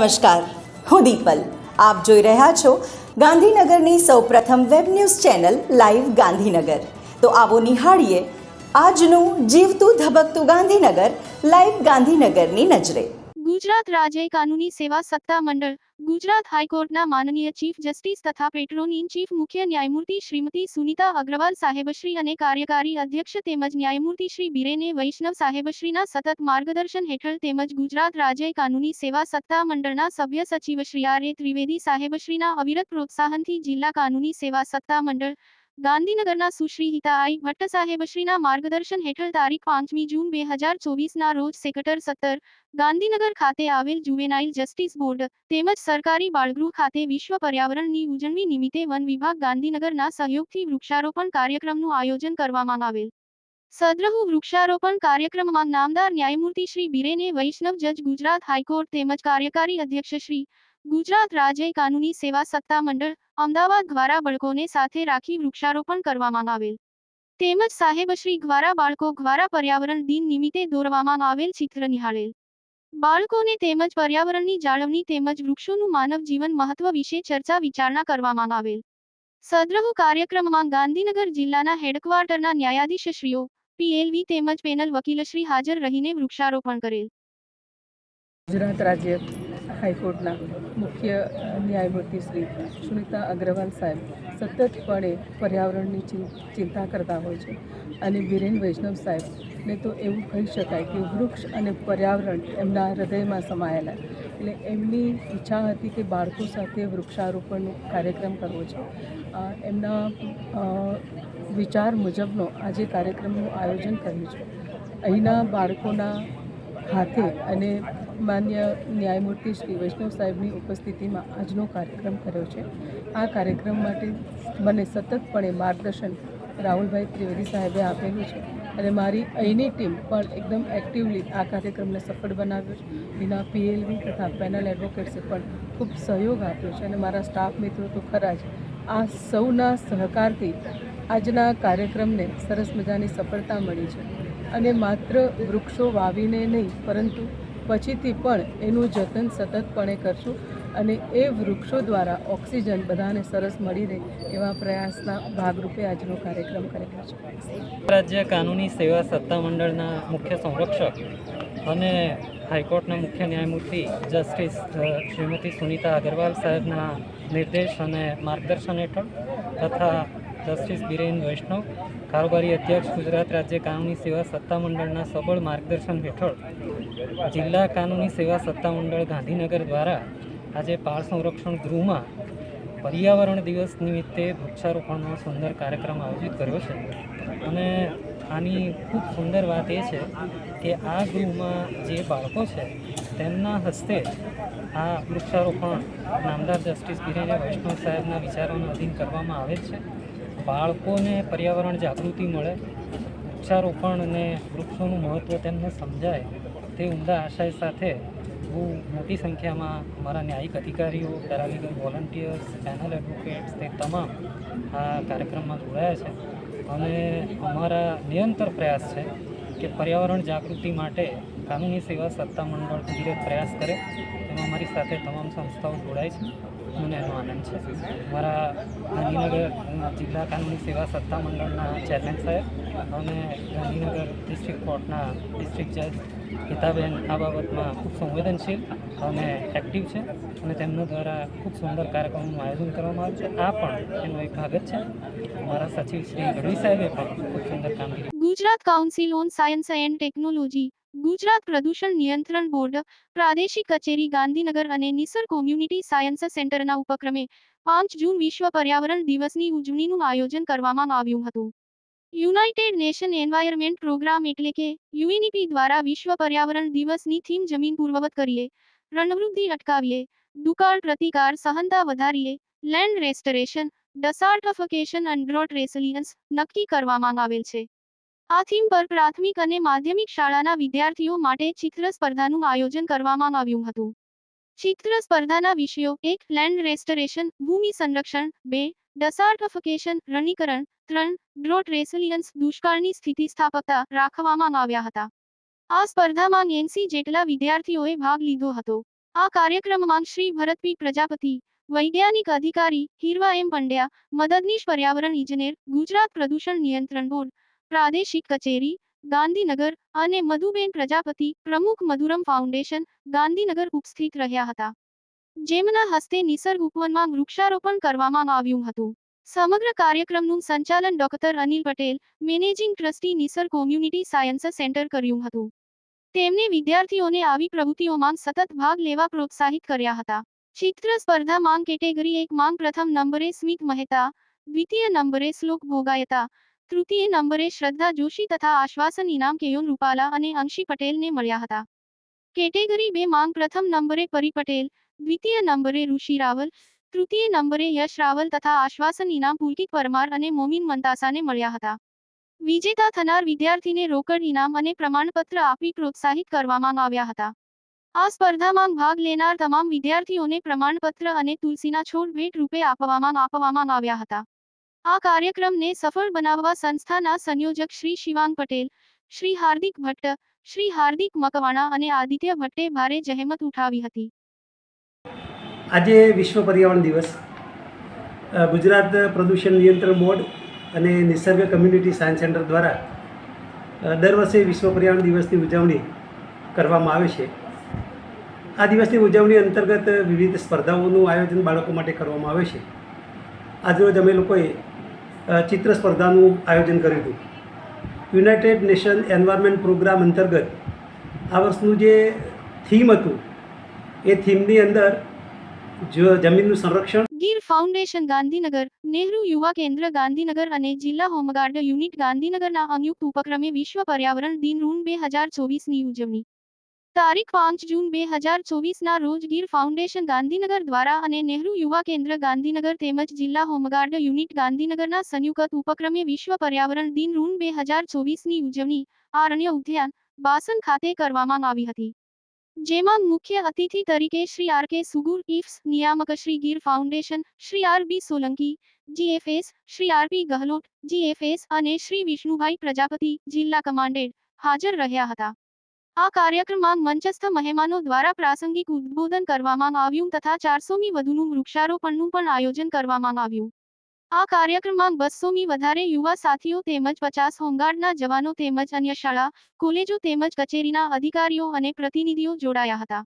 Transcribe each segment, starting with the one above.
નમસ્કાર, હું દીપલ. આપ જોઈ રહ્યા છો ગાંધીનગરની સૌપ્રથમ web news channel live Gandhinagar. તો આવો નિહાળીએ આજનું જીવતું ધબકતું ગાંધીનગર, લાઈવ ગાંધીનગરની નજરે. ગુજરાત રાજ્ય કાનૂની સેવા સત્તા મંડળ, ગુજરાત હાઈકોર્ટના માનનીય ચીફ જસ્ટિસ તથા પેટ્રોન ચીફ મુખ્ય ન્યાયમૂર્તિ શ્રીમતી સુનીતા અગ્રવાલ સાહેબશ્રી અને કાર્યકારી અધ્યક્ષ તેમજ ન્યાયમૂર્તિ શ્રી બિરેને વૈષ્ણવ સાહેબશ્રીના સતત માર્ગદર્શન હેઠળ તેમજ ગુજરાત રાજ્ય કાનૂની સેવા સત્તા મંડળના સભ્ય સચિવ શ્રી આર એ ત્રિવેદી સાહેબશ્રીના અવિરત પ્રોત્સાહનથી જિલ્લા કાનૂની સેવા સત્તા મંડળ ગાંધીનગરના સુશ્રી હિતા આઈ ભટ્ટ સાહેબશ્રીના માર્ગદર્શન હેઠળ તારીખ પાંચમી જૂન બે હજાર ચોવીસના રોજ સેક્ટર સત્તર, ગાંધીનગર ખાતે આવેલ જુવેનાઇલ જસ્ટિસ બોર્ડ તેમજ સરકારી બાળગૃહ ખાતે વિશ્વ પર્યાવરણની ઉજવણી નિમિત્તે વન વિભાગ ગાંધીનગરના સહયોગથી વૃક્ષારોપણ કાર્યક્રમનું આયોજન કરવામાં આવેલ. સદ્રહુ વૃક્ષારોપણ કાર્યક્રમમાં નામદાર ન્યાયમૂર્તિ શ્રી બિરેને વૈષ્ણવ જજ ગુજરાત હાઈકોર્ટ તેમજ કાર્યકારી અધ્યક્ષ શ્રી ગુજરાત રાજ્ય કાનૂની સેવા સત્તા મંડળ અમદાવાદ દ્વારા બાળકોને સાથે રાખી વૃક્ષારોપણ કરવામાં આવેલ. તેમજ સાહેબશ્રી દ્વારા બાળકો દ્વારા પર્યાવરણ દિન નિમિત્તે દોરવામાં આવેલ ચિત્ર નિહાળેલ. બાળકોને તેમજ પર્યાવરણની જાળવણી તેમજ વૃક્ષોનું માનવ જીવન મહત્વ વિશે ચર્ચા વિચારણા કરવામાં આવેલ. સદ્રહુ કાર્યક્રમમાં ગાંધીનગર જિલ્લાના હેડક્વાર્ટરના ન્યાયાધીશશ્રીઓ પીએલવી તેમજ પેનલ વકીલશ્રી હાજર રહીને વૃક્ષારોપણ કરેલ. ગુજરાત રાજ્ય હાઈકોર્ટના મુખ્ય ન્યાયમૂર્તિ શ્રી સુનિતા અગ્રવાલ સાહેબ સતતપણે પર્યાવરણની ચિંતા કરતા હોય છે અને વિરેન વૈષ્ણવ સાહેબને તો એવું કહી શકાય કે વૃક્ષ અને પર્યાવરણ એમના હૃદયમાં સમાયેલા એટલે એમની ઈચ્છા હતી કે બાળકો સાથે વૃક્ષારોપણનો કાર્યક્રમ કરવો છે. એમના વિચાર મુજબનો આજે કાર્યક્રમનું આયોજન કર્યું છે. અહીંના બાળકોના હાથે અને માન્ય ન્યાયમૂર્તિ શ્રી વૈષ્ણવ સાહેબની ઉપસ્થિતિમાં આજનો કાર્યક્રમ કર્યો છે. આ કાર્યક્રમ માટે મને સતતપણે માર્ગદર્શન રાહુલભાઈ ત્રિવેદી સાહેબે આપેલું છે અને મારી અહીંની ટીમ પણ એકદમ એક્ટિવલી આ કાર્યક્રમને સફળ બનાવ્યો છે. વિના પીએલવી તથા પેનલ એડવોકેટ્સે પણ ખૂબ સહયોગ આપ્યો છે અને મારા સ્ટાફ મિત્રો તો ખરા જ. આ સૌના સહકારથી આજના કાર્યક્રમને સરસ મજાની સફળતા મળી છે. અને માત્ર વૃક્ષો વાવીને નહીં, પરંતુ પછીથી પણ એનું જતન સતતપણે કરશું અને એ વૃક્ષો દ્વારા ઓક્સિજન બધાને સરસ મળી રહે એવા પ્રયાસના ભાગરૂપે આજનો કાર્યક્રમ કરેલો છે. રાજ્ય કાનૂની સેવા સત્તામંડળના મુખ્ય સંરક્ષક અને હાઈકોર્ટના મુખ્ય ન્યાયમૂર્તિ જસ્ટિસ શ્રીમતી સુનિતા અગ્રવાલ સાહેબના નિર્દેશ અને માર્ગદર્શન હેઠળ તથા જસ્ટિસ બિરેન વૈષ્ણવ, કારોબારી અધ્યક્ષ ગુજરાત રાજ્ય કાનૂની સેવા સત્તામંડળના સબળ માર્ગદર્શન હેઠળ જિલ્લા કાનૂની સેવા સત્તામંડળ ગાંધીનગર દ્વારા આજે પાળ સંરક્ષણ ગૃહમાં પર્યાવરણ દિવસ નિમિત્તે વૃક્ષારોપણનો સુંદર કાર્યક્રમ આયોજિત કર્યો છે. અને આની ખૂબ સુંદર વાત એ છે કે આ ગૃહમાં જે બાળકો છે, તેમના હસ્તે આ વૃક્ષારોપણ નામદાર જસ્ટિસ બિરેને વૈષ્ણવ સાહેબના વિચારોને અધીન કરવામાં આવે છે. બાળકોને પર્યાવરણ જાગૃતિ મળે, વૃક્ષારોપણ અને વૃક્ષોનું મહત્ત્વ તેમને સમજાય, તે ઉમદા આશય સાથે બહુ મોટી સંખ્યામાં અમારા ન્યાયિક અધિકારીઓ, પેરાલીગલ વોલન્ટિયર્સ, પેનલ એડવોકેટ્સ તે તમામ આ કાર્યક્રમમાં જોડાયા છે. અને અમારા નિરંતર પ્રયાસ છે કે પર્યાવરણ જાગૃતિ માટે કાનૂની સેવા સત્તા મંડળ ભગીરથ પ્રયાસ કરે એમાં અમારી સાથે તમામ સંસ્થાઓ જોડાય છે. મને એનો આનંદ છે. મારા ગાંધીનગર જિલ્લા કાનૂની સેવા સત્તા મંડળના ચેરમેન સાહેબ. અને ગાંધીનગર ડિસ્ટ્રિક્ટ કોર્ટના ડિસ્ટ્રિક્ટ જજ ગીતાબેન આ બાબતમાં ખૂબ સંવેદનશીલ અને એક્ટિવ છે અને તેમના દ્વારા ખૂબ સુંદર કાર્યક્રમનું આયોજન કરવામાં આવ્યું છે. આ પણ એનો એક ભાગ જ છે. અમારા સચિવ શ્રી ગઢવી સાહેબે પણ ખૂબ સુંદર કામગીરી Gujarat council on science and technology Gujarat પ્રદૂષણ નિયંત્રણ બોર્ડ, પ્રાદેશિક કચેરી, ગાંધીનગર અને નિસર કોમ્યુનિટી સાયન્સ સેન્ટરના ઉપક્રમે પાંચ જૂન વિશ્વ પર્યાવરણ દિવસની ઉજવણીનું આયોજન કરવામાં આવ્યું હતું. યુનાઇટેડ નેશન એન્વાયરમેન્ટ પ્રોગ્રામ એટલે કે યુએનઈપી દ્વારા વિશ્વ પર્યાવરણ દિવસની થીમ જમીન પૂર્વવત કરીએ, રણવૃદ્ધિ અટકાવીએ, દુકાળ પ્રતિકાર સહનતા વધારીએ, લેન્ડ રેસ્ટરેશન ડસાર્ટિફિકેશન અને ડ્રોટ રેસિલિયન્સ નક્કી કરવામાં આવેલ છે. આ થીમ પર પ્રાથમિક અને માધ્યમિક શાળાના વિદ્યાર્થીઓ માટે ચિત્ર સ્પર્ધાનું આયોજન કરવામાં આવ્યું હતું. ચિત્ર સ્પર્ધાના વિષયો એક, લેન્ડ રેસ્ટોરેશન, ભૂમિ સંરક્ષણ, બે ડસાર્ટફિકેશન રણીકરણ, ત્રણ, ડ્રોટ રેસિલિયન્સ, દુષ્કાળની સ્થિતિસ્થાપકતા રાખવામાં આવ્યા હતા. આ સ્પર્ધામાં એનસી જેટલા વિદ્યાર્થીઓએ ભાગ લીધો હતો. આ કાર્યક્રમમાં શ્રી ભરતપી પ્રજાપતિ, વૈજ્ઞાનિક અધિકારી હીરવા એમ પંડ્યા, મદદનીશ પર્યાવરણ ઇજનેર, ગુજરાત પ્રદૂષણ નિયંત્રણ બોર્ડ પ્રાદેશિક કચેરી, ગાંધીનગર અને મધુબેન પ્રજાપતિ પ્રમુખ મધુરમ ફાઉન્ડેશન ગાંધીનગર ઉપસ્થિત રહ્યા હતા. જેમના હસ્તે નિસર્ગ ઉપવનમાં વૃક્ષારોપણ કરવામાં આવ્યું હતું. સમગ્ર કાર્યક્રમનું સંચાલન doctor Anil Patel, managing trustee Nisar community science centre કર્યું હતું. તેમણે વિદ્યાર્થીઓને આવી પ્રવૃત્તિઓમાં સતત ભાગ લેવા પ્રોત્સાહિત કર્યા હતા. ચિત્ર સ્પર્ધા માંગ કેટેગરી એક માંગ પ્રથમ નંબરે સ્મિત મહેતા, દ્વિતીય નંબરે શ્લોક ભોગાયતા તૃતીય નંબરે શ્રદ્ધા જોશી તથા આશ્વાસન ઇનામ કેયોન રૂપાલા અને અંશી પટેલને મળ્યા હતા. કેટેગરી બે માંગ પ્રથમ નંબરે પરી પટેલ, દ્વિતીય નંબરે ઋષિ રાવલ, તૃતીય નંબરે યશ રાવલ તથા આશ્વાસન ઇનામ પુલકિત પરમાર અને મોમિન મંતાસાને મળ્યા હતા. વિજેતા થનાર વિદ્યાર્થીને રોકડ ઇનામ અને પ્રમાણપત્ર આપી પ્રોત્સાહિત કરવામાં આવ્યા હતા. આ સ્પર્ધામાં ભાગ લેનાર તમામ વિદ્યાર્થીઓને પ્રમાણપત્ર અને તુલસીના છોડ ભેટ રૂપે આપવામાં આપવામાં આવ્યા હતા. આ કાર્યક્રમને સફળ બનાવવા સંસ્થાના સંયોજક શ્રી શિવાંગ પટેલ, શ્રી હાર્દિક ભટ્ટ, શ્રી હાર્દિક મકવાણા અને આદિત્ય ભટ્ટે ભારે જહેમત ઉઠાવી હતી. આજે વિશ્વ પર્યાવરણ દિવસ. ગુજરાત પ્રદૂષણ નિયંત્રણ બોર્ડ અને નિસર્ગ કમ્યુનિટી સાયન્સ સેન્ટર દ્વારા દર વર્ષે વિશ્વ પર્યાવરણ દિવસની ઉજવણી કરવામાં આવે છે. આ દિવસની ઉજવણી અંતર્ગત વિવિધ સ્પર્ધાઓનું આયોજન બાળકો માટે કરવામાં આવે છે. આજરોજ અમે લોકોએ ચિત્ર સ્પર્ધાનું આયોજન કર્યું હતું. યુનાઇટેડ નેશન એન્વાયરમેન્ટ પ્રોગ્રામ અંતર્ગત આ વર્ષનું જે થીમ હતું, એ થીમની અંદર જમીનનું સંરક્ષણ ગીર ફાઉન્ડેશન ગાંધીનગર, નેહરુ યુવા કેન્દ્ર ગાંધીનગર અને જિલ્લા હોમગાર્ડ યુનિટ ગાંધીનગરના સંયુક્ત ઉપક્રમે વિશ્વ પર્યાવરણ દિન ઋણ બે હજાર ચોવીસની ઉજવણી. તારીખ પાંચ જૂન બે હજાર ચોવીસના રોજ ગીર ફાઉન્ડેશન ગાંધીનગર દ્વારા અને નહેરુ યુવા કેન્દ્ર ગાંધીનગર તેમજ જિલ્લા હોમગાર્ડ યુનિટ ગાંધીનગરના સંયુક્ત ઉપક્રમે વિશ્વ પર્યાવરણ દિન ઋણ બે હજાર ચોવીસની ઉજવણી, આરણ્ય ઉદ્યાન, બાસન ખાતે કરવામાં આવી હતી. જેમાં મુખ્ય અતિથિ તરીકે Shri R K Sugur IFS નિયામક Shri Gir foundation, Shri R B Solanki GFS Shri R P Gehlot GFS અને શ્રી વિષ્ણુભાઈ પ્રજાપતિ, જિલ્લા કમાન્ડેડ હાજર રહ્યા હતા. આ કાર્યક્રમમાં મંચસ્થ મહેમાનો દ્વારા પ્રાસંગિક ઉદ્બોધન કરવામાં આવ્યું તથા ચારસોમી વધુનું વૃક્ષારોપણનું પણ આયોજન કરવામાં આવ્યું. આ કાર્યક્રમમાં બસોમી વધારે યુવા સાથીઓ તેમજ પચાસ હોમગાર્ડના જવાનો તેમજ અન્ય શાળા, કોલેજો તેમજ કચેરીના અધિકારીઓ અને પ્રતિનિધિઓ જોડાયા હતા.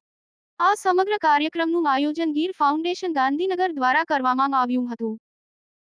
આ સમગ્ર કાર્યક્રમનું આયોજન ગીર ફાઉન્ડેશન ગાંધીનગર દ્વારા કરવામાં આવ્યું હતું.